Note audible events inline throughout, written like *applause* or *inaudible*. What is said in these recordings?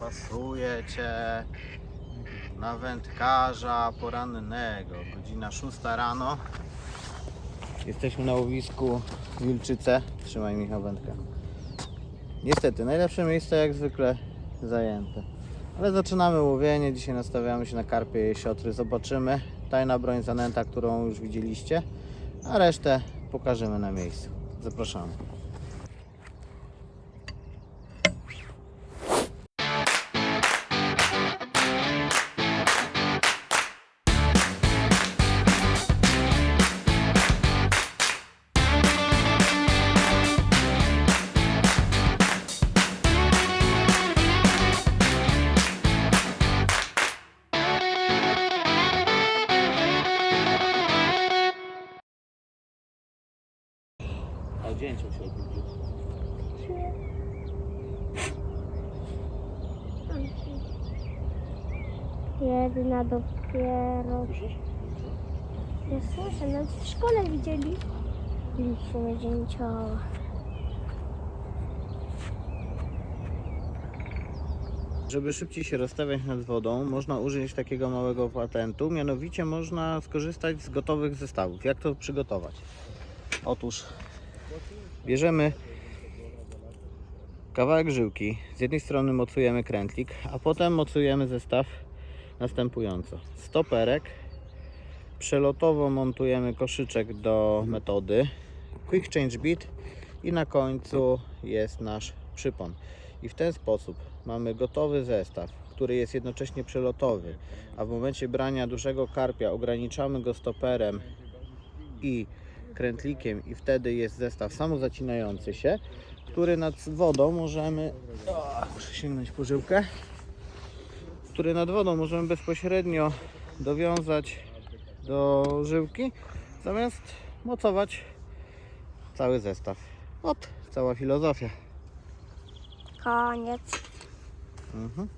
Pasuje cię na wędkarza porannego. Godzina 6 rano. Jesteśmy na łowisku Wilczyce. Trzymaj Michał wędkę. Niestety, najlepsze miejsce jak zwykle zajęte. Ale zaczynamy łowienie. Dzisiaj nastawiamy się na karpie i siotry. Zobaczymy. Tajna broń zanęta, którą już widzieliście. A resztę pokażemy na miejscu. Zapraszamy. A odjęcie się odbyło. Jedna dopiero. Ja słyszę, nawet w szkole widzieli. Liczmy dzięcioła. Żeby szybciej się rozstawiać nad wodą, można użyć takiego małego patentu. Mianowicie można skorzystać z gotowych zestawów. Jak to przygotować? Otóż bierzemy kawałek żyłki. Z jednej strony mocujemy krętlik, a potem mocujemy zestaw następująco. Stoperek. Przelotowo montujemy koszyczek do metody. Quick change bit i na końcu jest nasz przypon. I w ten sposób mamy gotowy zestaw, który jest jednocześnie przelotowy, a w momencie brania dużego karpia ograniczamy go stoperem i krętlikiem i wtedy jest zestaw samozacinający się, który nad wodą możemy o, muszę sięgnąć po żyłkę który nad wodą możemy bezpośrednio dowiązać do żyłki zamiast mocować cały zestaw. Ot, cała filozofia. Koniec. Mhm.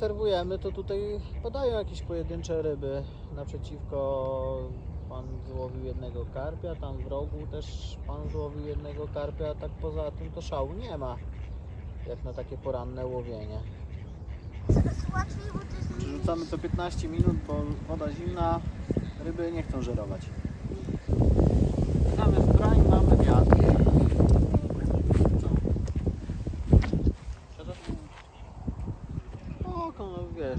Obserwujemy, to tutaj padają jakieś pojedyncze ryby. Naprzeciwko pan złowił jednego karpia, tam w rogu też pan złowił jednego karpia, a tak poza tym to szału nie ma. Jak na takie poranne łowienie. Przerzucamy co 15 minut, bo woda zimna, ryby nie chcą żerować. Zamiast brań mamy wiatr. Co? Siadasz? Oko, no wiesz, cierpliwości. Telefon, telefon. Trzymaj, trzymaj, trzymaj. Sytuacja na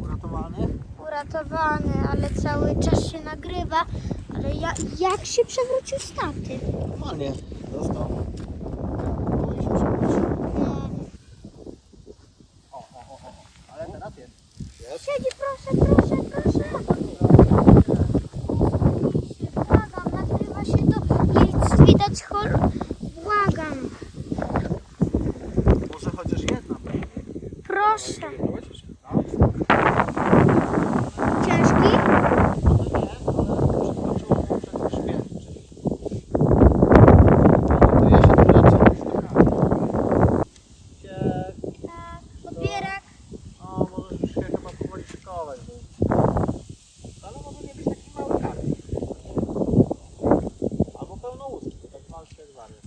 Uratowany. Uratowany, ale cały czas się nagrywa. Ale ja, jak się przewrócił staty? Normalnie. Przewrócić. No, O, o, o, o. Ale teraz. Jest. siedzi proszę, proszę, proszę. Błagam, nagrywa się to. Jest widać hol. Błagam, Może chociaż jedna. proszę. Ciężki? Tak, papierak. O, możesz już się chyba powoli szykować. Bo... Ale może nie być taki mały karp. Albo pełnoustki, tak malszy jak wariat.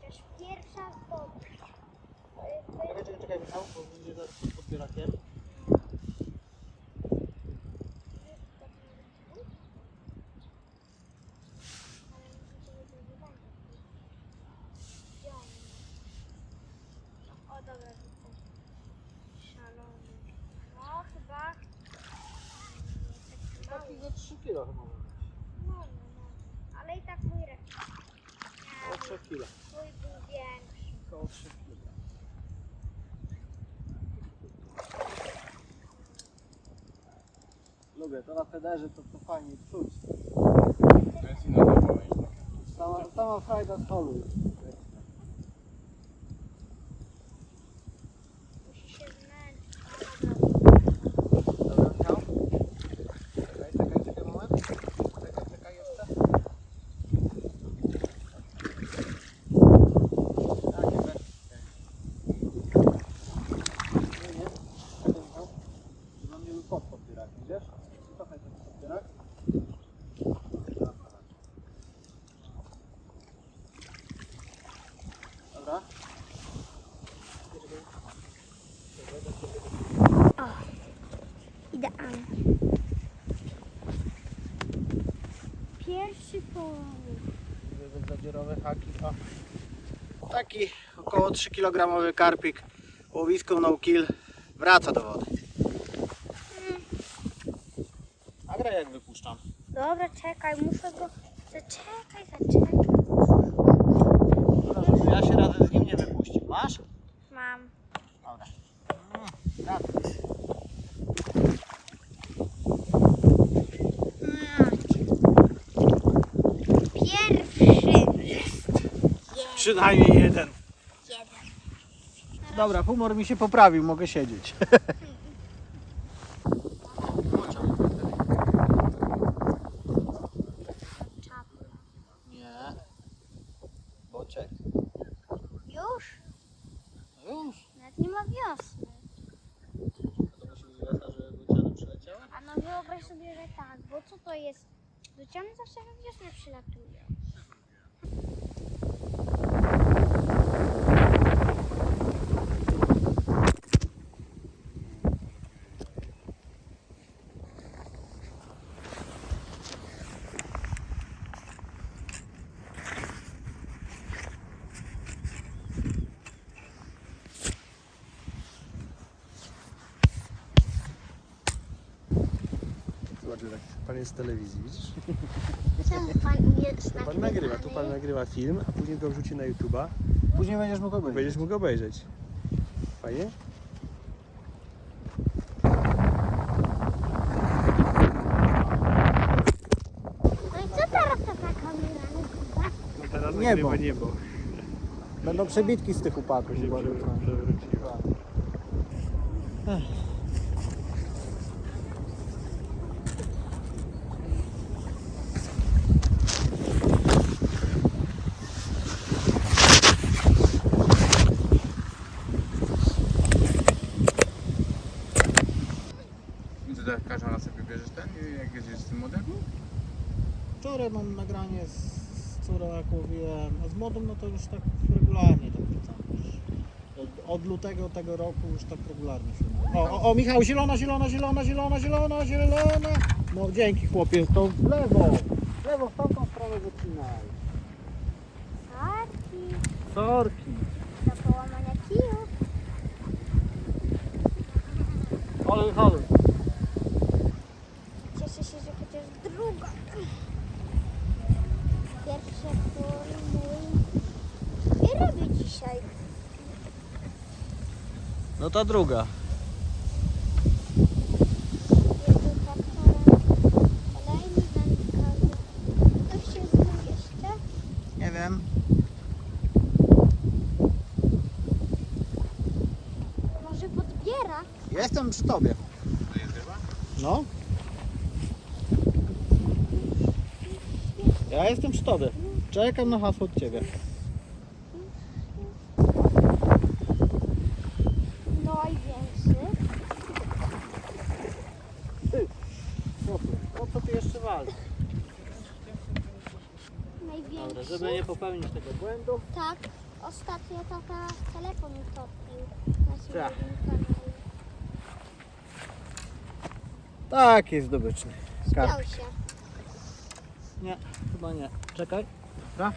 Chociaż pierwsza zdobycz. Bo będzie zaraz pod podbierakiem. O. No chyba. Taki mały. Taki ze 3 kilo chyba może być. No, no, no. Ale i tak mój rekord. Około 3 kilo. Mój był większy. Około 3 kilo. Lubię, to na federze to, to fajnie czuć. Sama, sama frajda z holu. Musi się zmęczyć. O, dobra. Dobra, Michał? Czekaj, czekaj, czekaj moment. Czekaj, czekaj jeszcze. Tak, nie będzie. Nie, nie. Czekaj, Michał. Dla mnie był pod podbierak, widzisz? Trochę ten podbierak. Dobra. Idealnie. Pierwszy połowik. Zadzierowe haki. Około 3 kg karpik, łowisko no kill, wraca do wody. A gra jak wypuszczam? Dobra, czekaj, muszę go. Zaczekaj, zaczekaj. Dobra, żeby ja się razem z nim nie wypuścił. Masz? Mam. Dobra. Mm, raz. Przynajmniej jeden. Jeden. Dobra, humor mi się poprawił, mogę siedzieć. Nie. Boczek. Już? No już. Nawet nie ma wiosny. To musi być wiosna, żeby bociany przyleciała? A no wyobraź sobie, że tak, bo co to jest? Luciany zawsze we wiosnę przylatują. Tak, pan jest z telewizji, widzisz? *laughs* Czemu pan jest Pan nagrywa, tu pan nagrywa film, a później go wrzuci na YouTube'a Później będziesz mógł obejrzeć. będziesz mógł obejrzeć. Fajnie? No i co teraz taka kamera nagrywa? No teraz Niebo. nagrywa niebo. Będą przebitki z tych upadków. Się prze- przewróciła. I co, tak każą raz sobie bierzesz ten, jak jedziesz z tym modem? Wczoraj mam nagranie z, z córą jak łowiłem, a z młodą no to już tak regularnie wracam. Już Od, od lutego tego roku już tak regularnie filmuję. O, o, o Michał, zielona, zielona, zielona, zielona, zielona, zielona. No dzięki chłopie, to w lewo. W lewo, w tamtą stronę wycinaj. Sarki Sorki. do połamania kijów. Ale wychody. Cieszę się, że chociaż druga. Pierwsze pół mój. Nie robię dzisiaj. No ta druga. Nie wiem. Może podbiera? Jestem przy tobie. No. Ja jestem przy tobie. Czekam na hasło od ciebie. Największy. Co ty? O co ty jeszcze walczysz? Największy. Dobra, żeby nie popełnić tego błędu. Tak. Ostatnio tata telefon utopił na swoim Tak. kanale. Tak, jest zdobyczny. Karp. się. Nie, chyba nie. Czekaj. Dobra.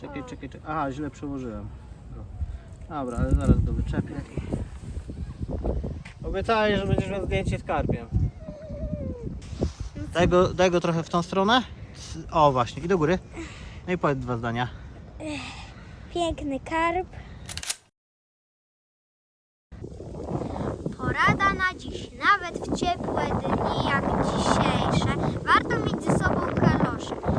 Czekaj, czekaj, czekaj. Aha, źle przełożyłem. Dobra, ale zaraz go wyczepię. i- Obiecałeś, że będziesz miał zdjęcie z karpiem. Daj go, daj go trochę w tą stronę. O, właśnie, i do góry. No i powiedz dwa zdania. Piękny karp. Porada na dziś. Nawet w ciepłe dni jak dzisiejsze warto mieć ze sobą kalosze.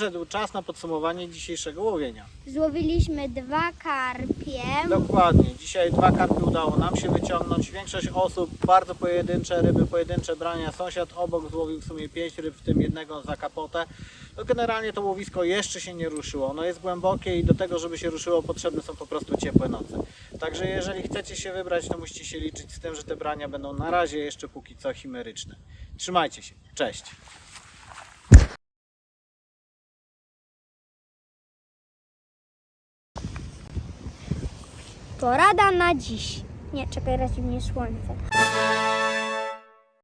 Przyszedł czas na podsumowanie dzisiejszego łowienia. Złowiliśmy dwa karpie. Dokładnie. Dzisiaj dwa karpy udało nam się wyciągnąć. Większość osób bardzo pojedyncze ryby, pojedyncze brania. Sąsiad obok złowił w sumie pięć ryb, w tym jednego za kapotę. No generalnie to łowisko jeszcze się nie ruszyło. Ono jest głębokie i do tego, żeby się ruszyło, potrzebne są po prostu ciepłe noce. Także jeżeli chcecie się wybrać, to musicie się liczyć z tym, że te brania będą na razie jeszcze póki co chimeryczne. Trzymajcie się. Cześć. Porada na dziś. Nie, czekaj, razi mnie słońce.